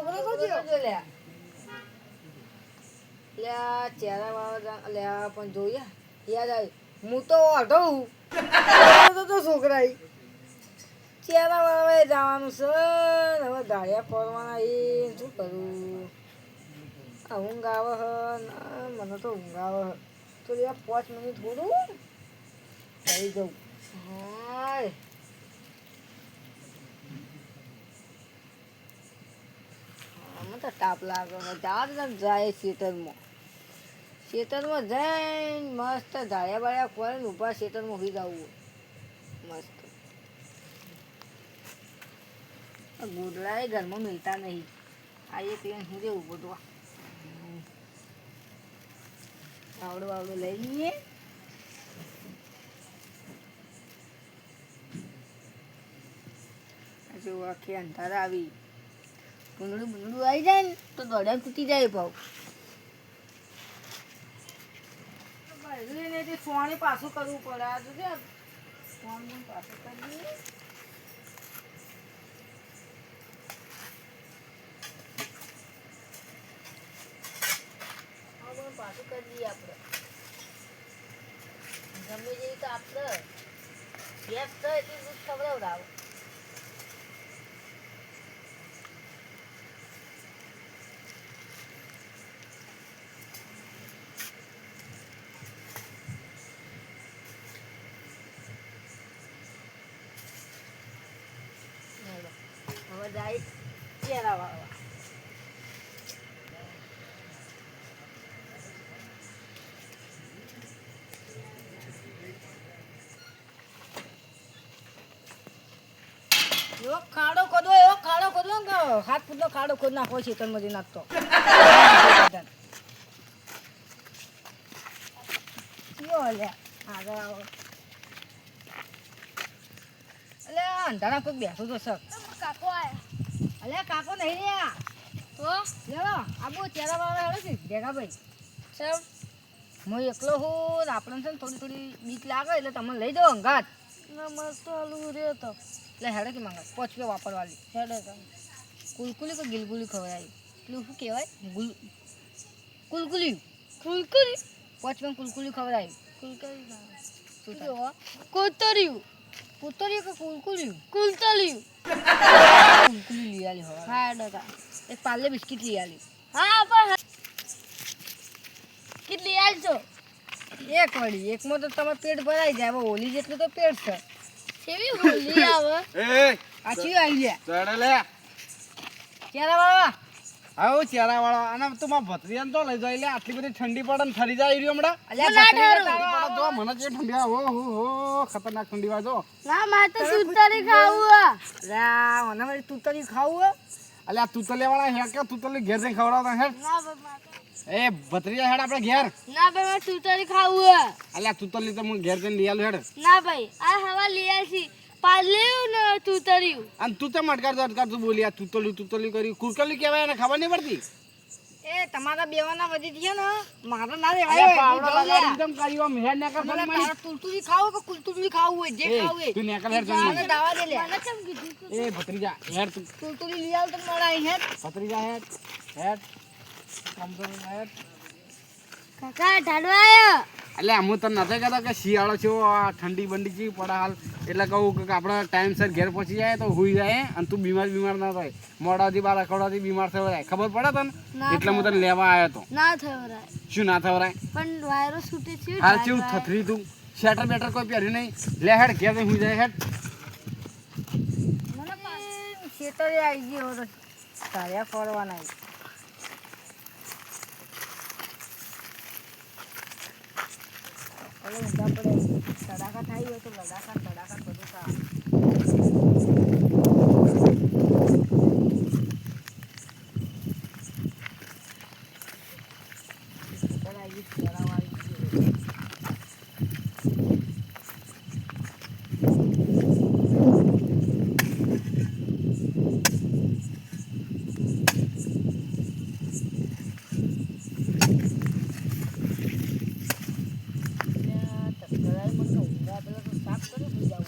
છોકરો તો જો જો જો લે. લે આ ચહેરા વાળા લે પણ જોઈએ. યાદ આવી. હું તો અઢો તો તો છોકરા ઈ. ચહેરા વાળા જવાનું છે હવે ગાડિયા ફરવાના એ શું કરું? ઊંઘ આવે હ મને તો ઊંઘ આવે હ તો યાર પાંચ મિનિટ થોડું થઈ જવું હાય. તો તાપ લાગે છે. જાત જાય ખેતરમાં ખેતરમાં જઈને મસ્ત ધાર્યા બાળ્યા ફરીને ઊભા ખેતરમાં ઊભી જવું મસ્ત. આ ગોદડાએ ઘરમાં મિલતા નહીં. આ એક લઈને હું જેવું બધું આવડું આવડું લઈ લઈએ. હજુ આખી અંધારા આવી. કુંડળું બુંડળું આવી જાય ને, તો દોડા તૂટી જાય ભાવ. ને સોણી પાછું કરવું પડે. આ જો છે પાછું પણ પાછું કરી દઈએ આપણે. ગમે જેવી તો આપણે ગેસ તો એટલી દૂધ ખવડાવડાવો. જાય વાળવા એવો ખાડો ખોદવો એવો ખાડો ખોદવો ને હાથ ફૂટનો ખાડો ખોદ નાખો ખેતરમાંથી નાખતો. કયો અલ્યા આગળ આવો એટલે અંધારા કોઈ બેસો તો સર કાકો આયા. અલ્યા કાકો નહીં રહ્યા. તો લેવો આબુ ચેરા વાળા હેડો છે ભેગા ભાઈ ચમ. હું એકલો હું આપણને છે ને થોડી થોડી બીક લાગે એટલે તમે લઈ દો અંગાત. ના મસ્ત આલુ રહ્યો તો. એટલે હેડે કે માંગા? પોચ રૂપિયા વાપરવાની હેડે તો. કુલકુલી કે ગિલગુલી ખવડાવી પેલું શું કહેવાય? ગુલ કુલકુલી. કુલકુલી? પોચ રૂપિયા કુલકુલી ખવડાવી કુલકુલી? કુતર્યું. કુતરી કે કુલકુલી કુલતલિયું કુલકુલી લઈ આલી હવે હા હેડે તા એક પાર્લે બિસ્કિટ લઈ આલી. હા પણ કેટલી આવજો એક વળી એકમાં તો તમે પેટ ભરાઈ જાય. હવે હોલી જેટલું તો પેટ છે. કેવી હોલી આવે? એ આ ચી આવી લે ચડે લે. ચેરા વાળા આવો ચેરા વાળો અને તું માં ભત્રીયાને તો લઈ જાય. લે આટલી બધી ઠંડી પડે ને ઠરી જાય રહ્યો હમણાં. અલ્યા ઠંડી પડે જો મને જે ઠંડી આવે હો હો હો ખતરનાક ઠંડી વાજો. ના મારે તો સુતરી ખાવું રા મને મારી તુતરી ખાવું હે? અલ્યા તું તો લેવાળા હે કે તું તો લે ઘેર જઈ ખવડાવતા હે તો- એ ભત્રીયા હેડ આપણે ઘેર? ના ભાઈ મારે સુતરી ખાવું હે. અલ્યા તું તો તો હું ઘેર જઈને લઈ આલું હેડ. ના ભાઈ આ હવા લઈ આલશી. પાર્લેયું ને સુતર્યું અને તું તો અટકારતો તું બોલી આ તુતલી તુતલી કરી કુરકલી કહેવાય એને ખબર નહીં પડતી? એ તમારા બેવાના વધી ગયા ને મારા ના રે અલ્યા પાવડો લગાડી એકદમ કરી આમ હેડ ને મને તારા તુલતુલી ખાવ કે કુલતુલી ખાવ હોય જે ખાવ હોય તું નેકલ હેડ મને દાવા દે લે. મને કેમ કીધું એ ભત્રીજા હેર તું. તુલતુલી લઈ આવ તો મારા અહીં હેડ. ભત્રીજા હેર હેડ. કમ્પ્યુટર હેર કાકા ઢાડવા આયો? એટલે હું તો નથી કહેતો કે શિયાળો છે આ ઠંડી બંડી છે પડે હાલ. એટલે કહું કે આપણે ટાઈમસર ઘેર પહોંચી જાય તો હુઈ જાય અને તું બીમાર બીમાર ના થાય. મોડાથી બાર અખવાડાથી બીમાર થવાય ખબર પડે તને? ના એટલે હું તને લેવા આવ્યો તો. ના થયો શું ના થવરાય પણ વાયરસ છૂટે છે હાલ કેવું થથરી તું? શેટર બેટર કોઈ પહેર્યું નહીં? લે હેડ ઘેર હું જાય હેડ. શેટર આવી ગયો તારે તાર્યા ફરવાના તડાકા થાય હોય તો લડાકા તડાકા બધું થાય ખેતર આવી ગયું, ખેરાવ આવી ગયું. ત્યાં તકરાઈ મને તો ઊંઘા પેલા તો સાફ કરી દીધા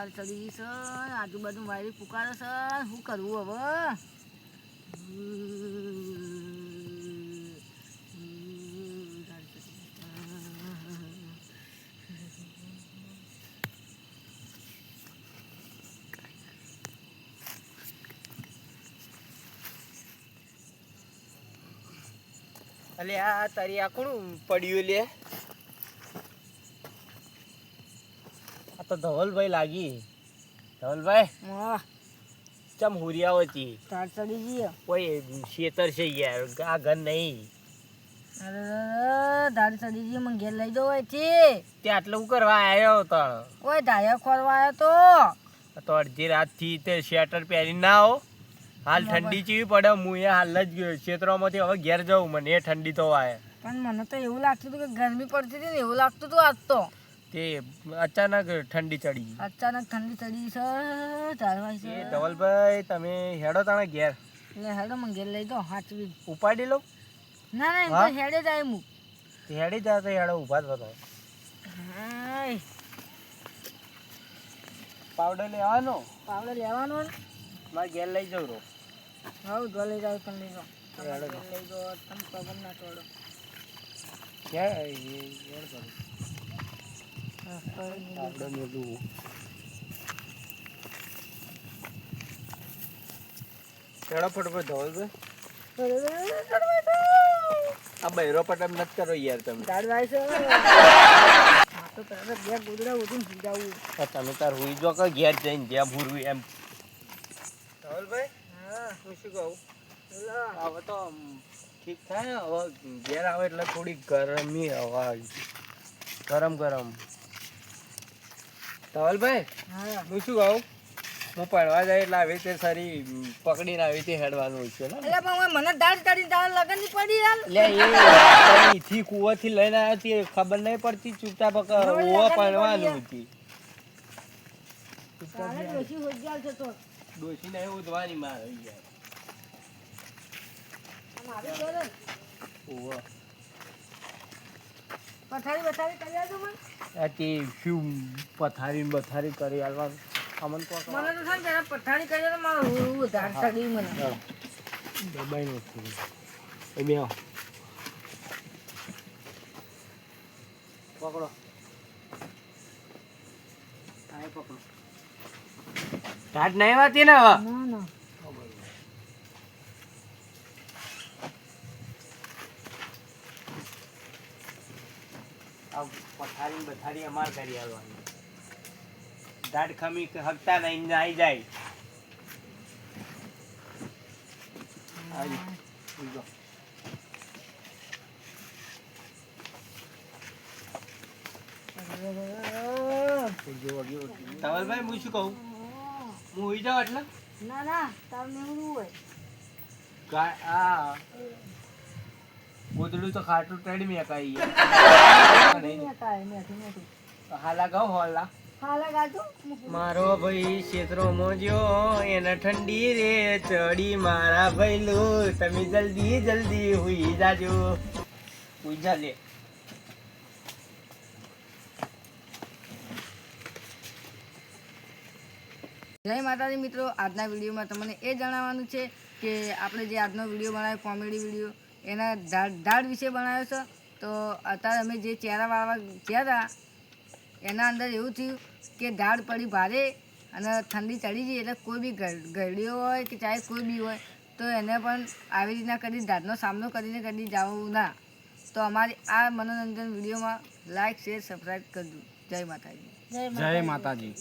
દાળ ચડી છે, આજુબાજુ વાયરી પુકારે છે, શું કરવું હવે. અલે આ તારી આખું પડ્યું લે તો ધવલભાઈ લાગી. ધવલભાઈ ચમ હુરિયાઓ હતી દાળ ચડી ગઈ કોઈ શેતર છે યાર આ ઘર નહીં. અરે દાળ ચડી ગઈ મને ઘેર લઈ જવો છે. તે આટલું કરવા આવ્યો તો કોઈ ધાયા ખોરવા આવ્યો તો. તો અડધી રાતથી તે સ્વેટર પહેરી ના આવો. હાલ ઠંડી ચીવી પડે હું એ હાલ જ ગયો. ક્ષેત્રોમાંથી હવે ઘેર જાઉં મને એ ઠંડી તો આવે પણ મને તો એવું લાગતું હતું કે ગરમી પડતી હતી ને એવું લાગતું હતું આજ તો. તે અચાનક ઠંડી ચડી અચાનક ઠંડી ચડી છે ચાલવાય છે. એ ધવલભાઈ તમે હેડો તાણે ઘેર. એટલે હેડો મને ઘેર લઈ દો હાચવી. ઉપાડી લો. ના ના એમ હેડે જાય હું હેડી જા તો હેડો ઊભા જ બતાવો પાવડર લેવાનો? પાવડર લેવાનો મારે ઘેર લઈ જવું રો હવ જો લઈ જાવ તમે લઈ જાઓ. લઈ જાઓ તમે પગમ ના છોડો એ ઘેર. કરું પાવડર મેલું હેડો ફટફટ ધવલભાઈ આ બૈરો પટમ નથી કરો યાર તમે તમે તાર હુઈ જો કે ઘેર જઈને જ્યાં ભૂરવી એમ ધવલભાઈ હા હું શું કહું હવે તો ઠીક થાય હવે ઘેર આવે એટલે થોડી ગરમી હવા ગરમ ગરમ. ધવલભાઈ હા. શું કહું? હું પડવા જાય એટલે આવી રીતે સારી પકડીને આવી રીતે હેડવાનું છે એટલે પણ મને દાળ ચડી દાળ લગનની પડી યાર એટલે એ કૂવાથી લઈને આવ્યા તે ખબર નહીં પડતી ચૂપચાપ ઓવા પડવાનું હતી એવું ઉધવાની મારે યાર. ઓવા પથારી બથારી કરી આલજો મને. તે શું પથારી બથારી કરી આલવાનું? અમન કો મને તો થાય જરા પથારી કરી આલો, મારે હું- ધાર દાળ મને. દબાઈ નો એ બે પકડો. આય પકડો. ટાટ નહીં વાતી ને હવે ના ના આ પથારી ને બથારી અમાર કરી આવવાની. દાઢ ખમી હકતા નહીં આવી જાય. હું શું કહું? હું ઉઈ જાઉં એટલે? ના ના તાર એવું હોય. આ. ગોદડું તો ખાટું ટેડી મેં કાઈ યાર. મેં કાંઈ નથી, નથી. હાલા ગાઉ હોલા. હાલા મારો ભાઈ ક્ષેત્રો મોજ્યો એને ઠંડી રે ચડી. મારા ભઈલું તમે જલ્દી જલ્દી હુઈ જાજો. હુઈ જા લે. જય માતાજી મિત્રો આજના વિડીયોમાં તમને એ જણાવવાનું છે કે આપણે જે આજનો વીડિયો બનાવ્યો કોમેડી વીડિયો એના ધાડ ધાડ વિશે બનાવ્યો છે તો અત્યારે અમે જે ચહેરા વાળવા ગયા હતા એના અંદર એવું થયું કે ધાડ પડી ભારે અને ઠંડી ચડી જાય એટલે કોઈ બી ગર- ગરડીઓ હોય કે ચાહે કોઈ બી હોય તો એને પણ આવી રીતના કરી ધાડનો સામનો કરીને કરી જવું ના. તો અમારી આ મનોરંજન વિડીયોમાં લાઈક શેર સબસ્ક્રાઈબ કરજો. જય માતાજી. જય માતાજી.